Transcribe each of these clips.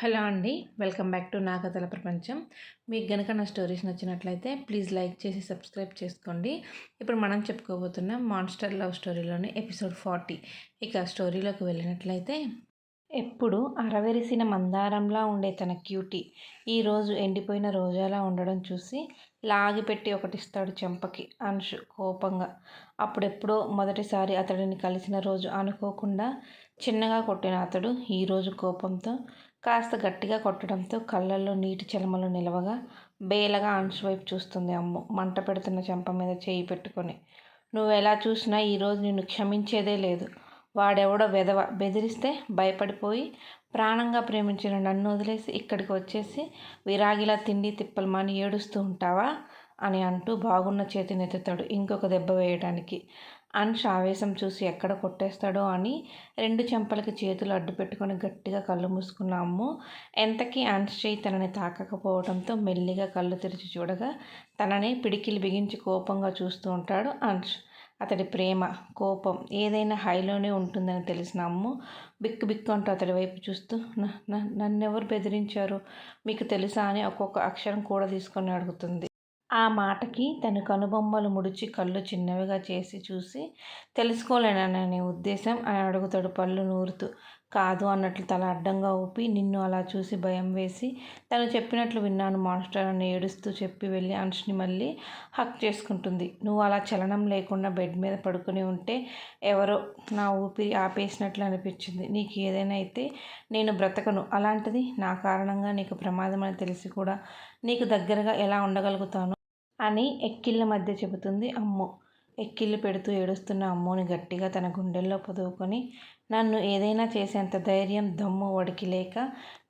Hello అండి welcome back to నా కథల ప్రపంచం. మీకు గనక నా స్టోరీస్ నచ్చినట్లయితే ప్లీజ్ లైక్ చేసి సబ్స్క్రైబ్ చేసుకోండి. ఇప్పుడు మనం చెప్పుకోబోతున్న మాన్స్టర్ లవ్ స్టోరీలోని ఎపిసోడ్ ఫార్టీ. ఇక స్టోరీలోకి వెళ్ళినట్లయితే ఎప్పుడు అరవెరిసిన మందారంలా ఉండే తన క్యూటీ ఈరోజు ఎండిపోయిన రోజాలా ఉండడం చూసి లాగిపెట్టి ఒకటిస్తాడు చెంపకి అంశు కోపంగా. అప్పుడెప్పుడో మొదటిసారి అతడిని కలిసిన రోజు అనుకోకుండా చిన్నగా కొట్టిన అతడు ఈరోజు కోపంతో కాస్త గట్టిగా కొట్టడంతో కళ్ళల్లో నీటి చలమలు నిలవగా బేలగా అంశు వైపు చూస్తుంది అమ్ము. మంట పెడుతున్న చెంప మీద చేయి పెట్టుకొని. నువ్వు ఎలా చూసినా ఈరోజు నిన్ను క్షమించేదే లేదు. వాడెవడో వెధవ బెదిరిస్తే భయపడిపోయి ప్రాణంగా ప్రేమించిన నన్ను వదిలేసి ఇక్కడికి వచ్చేసి విరాగిలా తిండి తిప్పలు మాని ఏడుస్తూ ఉంటావా అని అంటూ బాగున్న చేతిని ఎత్తుతాడు ఇంకొక దెబ్బ వేయడానికి అన్ష్ ఆవేశం చూసి ఎక్కడ కొట్టేస్తాడో అని రెండు చెంపలకి చేతులు అడ్డు పెట్టుకొని గట్టిగా కళ్ళు మూసుకున్నాము ఎంతకీ అన్ష్ చేయి తనని తాకకపోవడంతో మెల్లిగా కళ్ళు తెరిచి చూడగా తనని పిడికిలు బిగించి కోపంగా చూస్తూ ఉంటాడు అన్ష్ అతడి ప్రేమ కోపం ఏదైనా హైలోనే ఉంటుందని తెలిసిన అమ్ము బిక్కు బిక్కు అంటూ అతడి వైపు చూస్తూ నన్నెవరు బెదిరించారు? మీకు తెలుసా? అని ఒక్కొక్క అక్షరం కూడా తీసుకొని అడుగుతుంది. ఆ మాటకి తను కనుబొమ్మలు ముడిచి కళ్ళు చిన్నవిగా చేసి చూసి తెలుసుకోలేననే ఉద్దేశం? అని అడుగుతాడు పళ్ళు నూరుతూ. కాదు అన్నట్లు తల అడ్డంగా ఊపి నిన్ను అలా చూసి భయం వేసి తను చెప్పినట్లు విన్నాను మాస్టర్ అని ఏడుస్తూ చెప్పి వెళ్ళి అంశుని మళ్ళీ హక్ చేసుకుంటుంది. నువ్వు అలా చలనం లేకుండా బెడ్ మీద పడుకుని ఉంటే ఎవరో నా ఊపిరి ఆపేసినట్లు అనిపించింది. నీకు ఏదైనా అయితే నేను బ్రతకను. అలాంటిది నా కారణంగా నీకు ప్రమాదం అని తెలిసి కూడా నీకు దగ్గరగా ఎలా ఉండగలుగుతాను? అని ఎక్కిళ్ళ మధ్య చెబుతుంది అమ్ము. ఎక్కిళ్ళు పెడుతూ ఏడుస్తున్న అమ్మోని గట్టిగా తన గుండెల్లో పొదువుకొని నన్ను ఏదైనా చేసేంత ధైర్యం దమ్ము వడికి లేక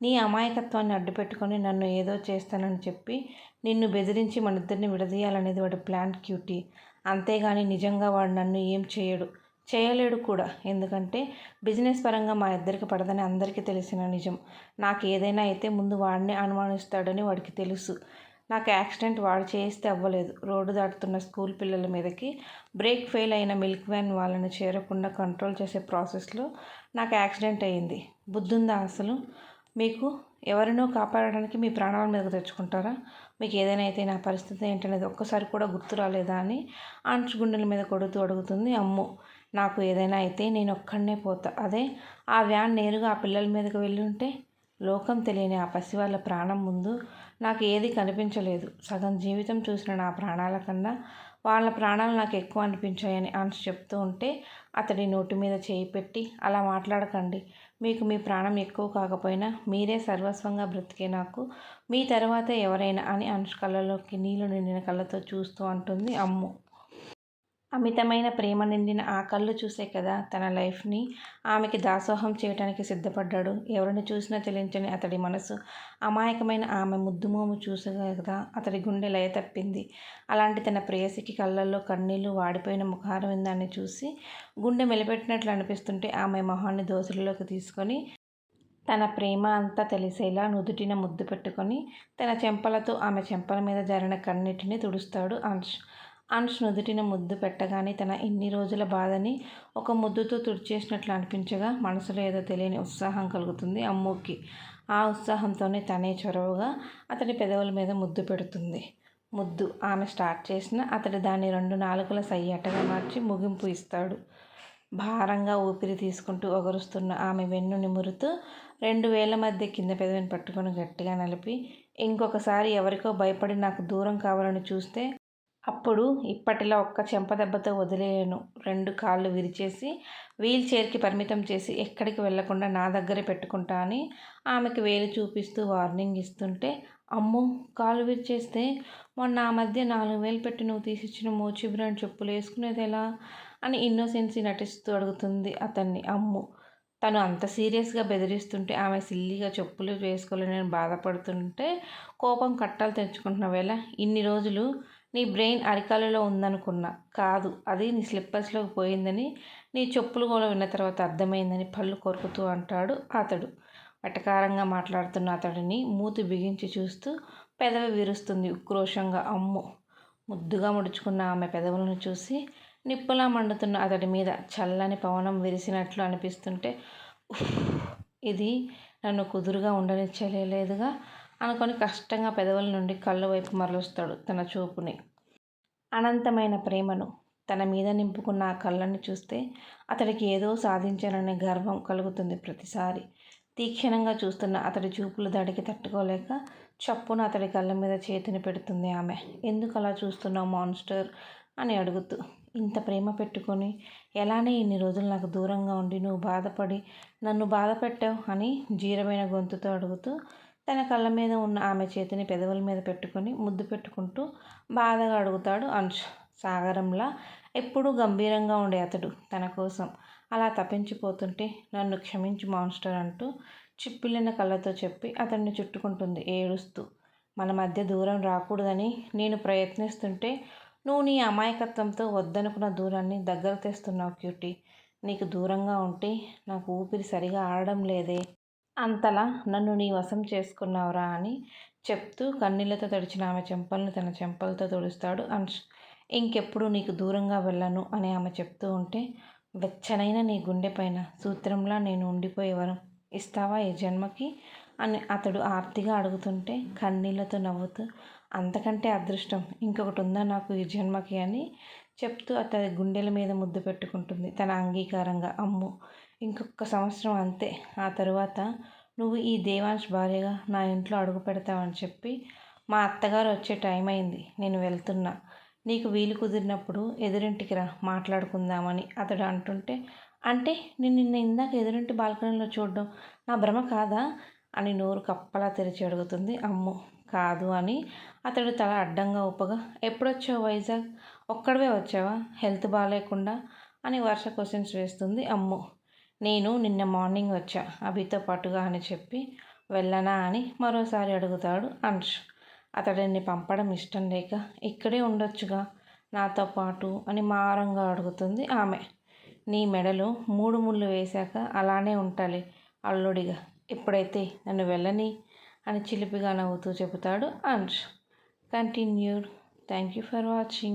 నీ అమాయకత్వాన్ని అడ్డుపెట్టుకొని నన్ను ఏదో చేస్తానని చెప్పి నిన్ను బెదిరించి మన ఇద్దరిని విడదీయాలనేది వాడి ప్లాన్ క్యూటీ. అంతేగాని నిజంగా వాడు నన్ను ఏం చేయడు. చేయలేడు కూడా. ఎందుకంటే బిజినెస్ పరంగా మా ఇద్దరికి పడదని అందరికీ తెలిసిన నిజం. నాకు ఏదైనా అయితే ముందు వాడిని అనుమానిస్తాడని వాడికి తెలుసు. నాకు యాక్సిడెంట్ వాడు చేస్తే అవ్వలేదు. రోడ్డు దాటుతున్న స్కూల్ పిల్లల మీదకి బ్రేక్ ఫెయిల్ అయిన మిల్క్ వ్యాన్ వాళ్ళని చేరకుండా కంట్రోల్ చేసే ప్రాసెస్లో నాకు యాక్సిడెంట్ అయ్యింది. బుద్ధుందా అసలు? మీకు ఎవరినో కాపాడడానికి మీ ప్రాణాల మీదకు తెచ్చుకుంటారా? మీకు ఏదైనా అయితే నా పరిస్థితి ఏంటనేది ఒక్కసారి కూడా గుర్తు రాలేదా అని ఆంచు గుండెల మీద కొడుతూ అడుగుతుంది అమ్ము. నాకు ఏదైనా అయితే నేను ఒక్కడనే పోతా. అదే ఆ వ్యాన్ నేరుగా ఆ పిల్లల మీదకి వెళ్ళి ఉంటే లోకం తెలియని ఆ పసి వాళ్ళ ప్రాణం ముందు నాకు ఏది కనిపించలేదు. సగం జీవితం చూసిన నా ప్రాణాల కన్నా వాళ్ళ ప్రాణాలు నాకు ఎక్కువ అనిపించాయని ఆన్స్ చెప్తూ ఉంటే అతడి నోటి మీద చేయి పెట్టి అలా మాట్లాడకండి. మీకు మీ ప్రాణం ఎక్కువ కాకపోయినా మీరే సర్వస్వంగా బ్రతికే నాకు మీ తర్వాత ఎవరైనా అని అనుష్ కళ్ళలోకి నీళ్ళు నిండిన కళ్ళతో చూస్తూ అంటుంది అమ్ము. అమితమైన ప్రేమ నిండిన ఆ కళ్ళు చూసే కదా తన లైఫ్ని. ఆమెకి దాసోహం చేయటానికి సిద్ధపడ్డాడు. ఎవరిని చూసినా చెల్లించని అతడి మనసు. అమాయకమైన ఆమె ముద్దుమోము చూసగా కదా అతడి గుండె లయ తప్పింది. అలాంటి తన ప్రేయసికి కళ్ళల్లో కన్నీళ్ళు వాడిపోయిన ముఖారవిందాన్ని చూసి గుండె మెలిపెట్టినట్లు అనిపిస్తుంటే ఆమె మొహాన్ని దోసులలోకి తీసుకొని తన ప్రేమ అంతా తెలిసేలా నుదుటిన ముద్దు పెట్టుకొని తన చెంపలతో ఆమె చెంపల మీద జారిన కన్నిటిని తుడుస్తాడు అంశ్. అంశ్ నుదుటిన ముద్దు పెట్టగానే తన ఇన్ని రోజుల బాధని ఒక ముద్దుతో తుడిచేసినట్లు అనిపించగా మనసులో ఏదో తెలియని ఉత్సాహం కలుగుతుంది అమ్ముకి. ఆ ఉత్సాహంతోనే తనే చొరవగా అతడి పెదవుల మీద ముద్దు పెడుతుంది. ముద్దు ఆమె స్టార్ట్ చేసిన అతడు దాన్ని రెండు నాలుగుల సయ్యటగా మార్చి ముగింపు ఇస్తాడు. భారంగా ఊపిరి తీసుకుంటూ ఒగరుస్తున్న ఆమె వెన్ను నిమురుతూ రెండు వేల మధ్య కింద పెదవిని పట్టుకొని గట్టిగా నలిపి ఇంకొకసారి ఎవరికో భయపడి నాకు దూరం కావాలని చూస్తే అప్పుడు ఇప్పటిలా ఒక్క చెంపదెబ్బతో వదిలేయను రెండు కాళ్ళు విరిచేసి వీల్ చైర్కి పరిమితం చేసి ఎక్కడికి వెళ్ళకుండా నా దగ్గరే పెట్టుకుంటా అని ఆమెకి వేలు చూపిస్తూ వార్నింగ్ ఇస్తుంటే అమ్మో! కాలు విరిచేస్తే మొన్న ఆ మధ్య నాలుగు వేలు పెట్టి నువ్వు తీసిచ్చిన మోచి బ్రాండ్ చెప్పులు వేసుకునేది ఎలా? అని ఇన్నోసెన్సీ నటిస్తూ అడుగుతుంది అతన్ని. అమ్ము! తను అంత సీరియస్గా బెదిరిస్తుంటే ఆమె సిల్లీగా చెప్పులు వేసుకోలేని బాధపడుతుంటే కోపం కట్టాలు తెచ్చుకుంటున్న వేళ ఇన్ని రోజులు నీ బ్రెయిన్ అరికాలలో ఉందనుకున్నా. కాదు అది నీ స్లిప్పర్స్లోకి పోయిందని నీ చెప్పులు కూడా విన్న తర్వాత అర్థమైందని పళ్ళు కొరుకుతూ అంటాడు అతడు. వెటకారంగా మాట్లాడుతున్న అతడిని మూతి బిగించి చూస్తూ పెదవి విరుస్తుంది ఉక్రోషంగా. అమ్ము! ముద్దుగా ముడుచుకున్న ఆమె పెదవులను చూసి నిప్పులా మండుతున్న అతడి మీద చల్లని పవనం విరిసినట్లు అనిపిస్తుంటే ఇది నన్ను కుదురుగా ఉండనిచ్చలేదుగా. అనుకొని కష్టంగా పెదవుల నుండి కళ్ళ వైపు మరలుస్తాడు తన చూపుని. అనంతమైన ప్రేమను తన మీద నింపుకున్న ఆ కళ్ళని చూస్తే అతడికి ఏదో సాధించాననే గర్వం కలుగుతుంది ప్రతిసారి. తీక్షణంగా చూస్తున్న అతడి చూపుల దాడికి తట్టుకోలేక చప్పున అతడి కళ్ళ మీద చేతిని పెడుతుంది ఆమె. ఎందుకు అలా చూస్తున్నావు మాన్స్టర్? అని అడుగుతూ. ఇంత ప్రేమ పెట్టుకొని ఎలానే ఇన్ని రోజులు నాకు దూరంగా ఉండి నువ్వు బాధపడి నన్ను బాధ పెట్టావు అని జీరమైన గొంతుతో అడుగుతూ తన కళ్ళ మీద ఉన్న ఆమె చేతిని పెదవుల మీద పెట్టుకొని ముద్దు పెట్టుకుంటూ బాధగా అడుగుతాడు అంశ్. సాగరంలా ఎప్పుడూ గంభీరంగా ఉండే అతడు తన కోసం. అలా తప్పించిపోతుంటే నన్ను క్షమించి మాన్స్టర్ అంటూ చిప్పిల్లిన కళ్ళతో చెప్పి అతన్ని చుట్టుకుంటుంది ఏడుస్తూ. మన మధ్య దూరం రాకూడదని నేను ప్రయత్నిస్తుంటే నువ్వు నీ అమాయకత్వంతో వద్దనుకున్న దూరాన్ని దగ్గర తెస్తున్నావు క్యూటీ. నీకు దూరంగా ఉంటే నాకు ఊపిరి సరిగా ఆడడం లేదే. అంతలా నన్ను నీ వశం చేసుకున్నావురా అని చెప్తూ కన్నీళ్ళతో తడిచిన ఆమె చెంపలను తన చెంపలతో తుడుస్తాడు. అంశ్ ఇంకెప్పుడు నీకు దూరంగా వెళ్ళను అని ఆమె చెప్తూ ఉంటే వెచ్చనైన నీ గుండె పైన సూత్రంలా నేను ఉండిపోయేవరం ఇస్తావా ఈ జన్మకి? అని అతడు ఆర్తిగా అడుగుతుంటే కన్నీళ్ళతో నవ్వుతూ అంతకంటే అదృష్టం ఇంకొకటి ఉందా నాకు ఈ జన్మకి అని చెప్తూ అతని గుండెల మీద ముద్దు పెట్టుకుంటుంది తన అంగీకారంగా. అమ్ము ఇంకొక సంవత్సరం అంతే. ఆ తరువాత నువ్వు ఈ దేవాంశ్ భార్యగా నా ఇంట్లో అడుగు పెడతావని చెప్పి మా అత్తగారు వచ్చే టైం అయింది. నేను వెళ్తున్నా. నీకు వీలు కుదిరినప్పుడు ఎదురింటికి రా మాట్లాడుకుందామని అతడు అంటుంటే అంటే నేను నిన్న ఇందాక ఎదురింటి బాల్కనీలో చూడడం నా భ్రమ కాదా? అని నోరు కప్పలా తెరిచి అడుగుతుంది. అమ్ము కాదు అని అతడు తల అడ్డంగా ఊపగా ఎప్పుడొచ్చావు వైజాగ్? ఒక్కడవే వచ్చావా? హెల్త్ బాగాలేకుండా అని వర్ష క్వశ్చన్స్ వేస్తుంది. అమ్ము నేను నిన్న మార్నింగ్ వచ్చా. అభితో పాటుగా అని చెప్పి వెళ్ళనా అని మరోసారి అడుగుతాడు అంశ్ అతడిని పంపడం ఇష్టం లేక ఇక్కడే ఉండొచ్చుగా నాతో పాటు అని మారంగా అడుగుతుంది ఆమె. నీ మెడలో మూడు ముళ్ళు వేశాక అలానే ఉంటాలి అల్లుడిగా. ఇప్పుడైతే నన్ను వెళ్ళని అని చిలిపిగా నవ్వుతూ చెబుతాడు Ansh continued. Thank you for watching.